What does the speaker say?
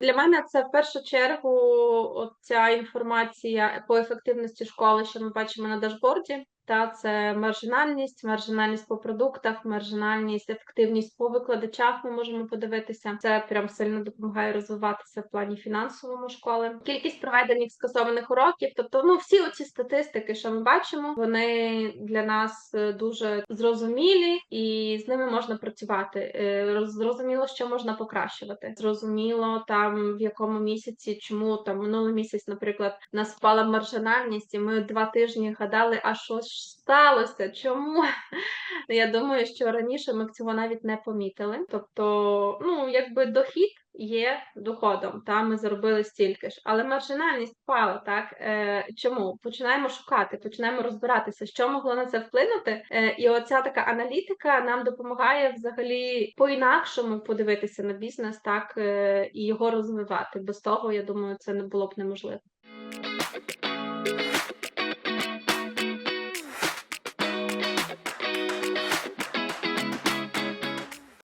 Для мене це в першу чергу ця інформація по ефективності школи, що ми бачимо на дашборді. Та це маржинальність, маржинальність по продуктах, маржинальність, ефективність по викладачах. Ми можемо подивитися. Це прям сильно допомагає розвиватися в плані фінансовому школи. Кількість проведених скасованих уроків. Тобто, ну всі оці статистики, що ми бачимо, вони для нас е, дуже зрозумілі, і з ними можна працювати. Е, Зрозуміло, що можна покращувати. Зрозуміло, там в якому місяці, чому там минулий місяць, наприклад, нас впала маржинальність, і ми два тижні гадали, а що сталося? Чому? Я думаю, що раніше ми цього навіть не помітили. Тобто, ну якби дохід є доходом, та ми заробили стільки ж, але маржинальність впала. Так е, чому? Починаємо шукати, починаємо розбиратися, що могло на це вплинути. Е, і оця така аналітика нам допомагає взагалі по-інакшому подивитися на бізнес, так е, і його розвивати. Без того, я думаю, це не було б неможливо.